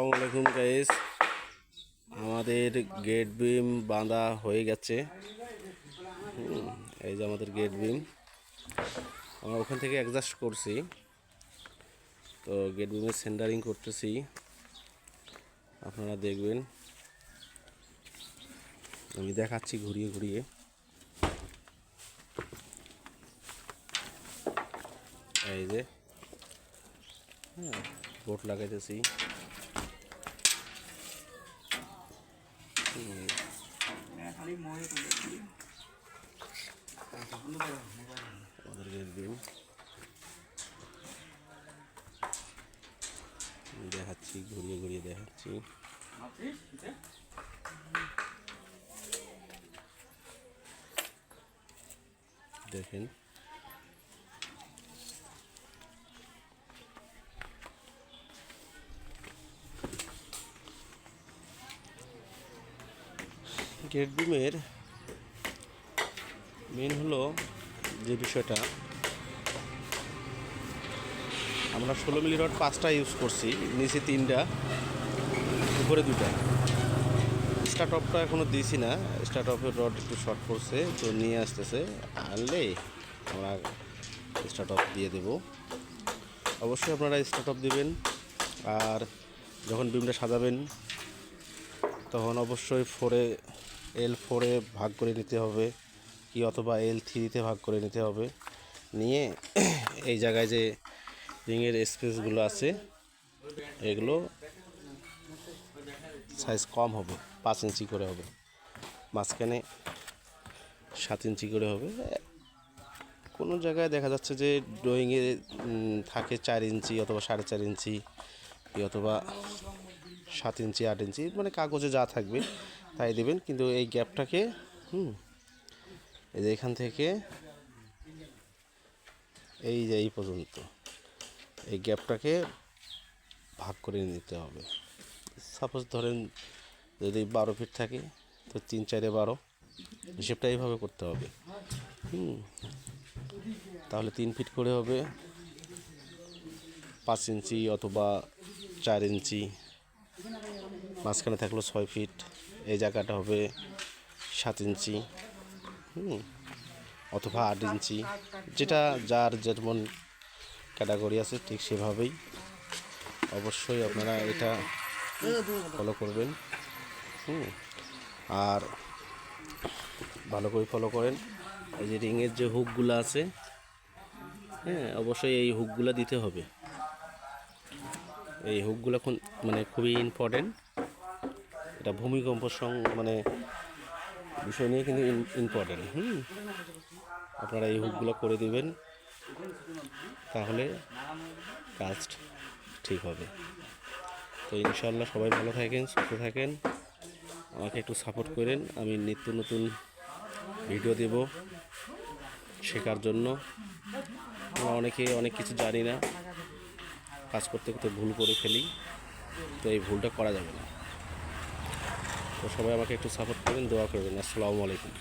আসসালামু আলাইকুম গাইস আমাদের গেট বিম বাঁধা হয়ে গেছে। এই যে আমাদের গেট বিম আমরা ওখান থেকে অ্যাডজাস্ট করছি। তো গেট বিমের সেন্টারিং করতেছি। আপনারা দেখবেন। আমি দেখাচ্ছি ঘুরিয়ে ঘুরিয়ে। এই যে। হ্যাঁ বোট লাগাইতেছি আমাদের গেট বিম দেখাচ্ছি ঘুরিয়ে ঘুরিয়ে দেখাচ্ছি। দেখেন। গেট বিমের মেন হলো যে বিষয়টা, আমরা ষোলো মিলি রড পাঁচটা ইউজ করছি, নিচে তিনটা, উপরে দুটা স্টার্ট অফটা এখনও দিয়েছি না স্টার্ট অফের রড একটু শর্ট পড়ছে তো নিয়ে আসতেছে, আনলে আমরা স্টার্ট অফ দিয়ে দেব। অবশ্যই আপনারা স্টার্ট অফ দেবেন, আর যখন বিমটা সাজাবেন, তখন অবশ্যই ফোরে এল ফোরে ভাগ করে নিতে হবে কি অথবা এল থ্রিতে ভাগ করে নিতে হবে। নিয়ে এই জায়গায় যে রিংয়ের স্পেসগুলো আছে, এগুলো সাইজ কম হবে, পাঁচ ইঞ্চি করে হবে। মাঝখানে সাত ইঞ্চি করে হবে। কোনো জায়গায় দেখা যাচ্ছে যে ড্রয়িংয়ে থাকে চার ইঞ্চি অথবা সাড়ে চার ইঞ্চি অথবা সাত ইঞ্চি, আট ইঞ্চি মানে কাগজে যা থাকবে, তাই দেবেন। কিন্তু এই গ্যাপটাকে, হুম, এই যে এখান থেকে, এই যে এই পর্যন্ত, এই গ্যাপটাকে ভাগ করে নিতে হবে। সাপোজ ধরেন যদি বারো ফিট থাকে, তো তিন চারে বারো, হিসেবটা এইভাবে করতে হবে। হুম, তাহলে তিন ফিট করে হবে, পাঁচ ইঞ্চি অথবা চার ইঞ্চি। মাঝখানে থাকল ছয় ফিট। এই জায়গাটা হবে সাত ইঞ্চি, হুম, অথবা আট ইঞ্চি। যেটা যার যেমন ক্যাটাগরি আছে, ঠিক সেভাবেই অবশ্যই আপনারা এটা ফলো করবেন। হুম, আর ভালো করে ফলো করেন। এই যে রিংয়ের যে হুকগুলো আছে হ্যাঁ অবশ্যই এই হুকগুলো দিতে হবে। এই হুকগুলো এখন মানে খুবই ইম্পর্টেন্ট এটা ভূমিকম্প সং মানে বিষয় নিয়ে কিন্তু ইম্পর্টেন্ট হুম? আপনারা এই হুকগুলো করে দিবেন, তাহলে কাজ ঠিক হবে। তো ইনশাল্লাহ সবাই ভালো থাকেন, সুস্থ থাকেন। আমাকে একটু সাপোর্ট করেন, আমি নিত্য নতুন ভিডিও দেব শেখার জন্য। আমরা অনেকে অনেক কিছু জানি না। কাজ করতে করতে ভুল করে ফেলি, তো এই ভুলটা করা যাবে না। তো সবাই আমাকে একটু সাপোর্ট করবেন, দোয়া করবেন। আসসালামু আলাইকুম।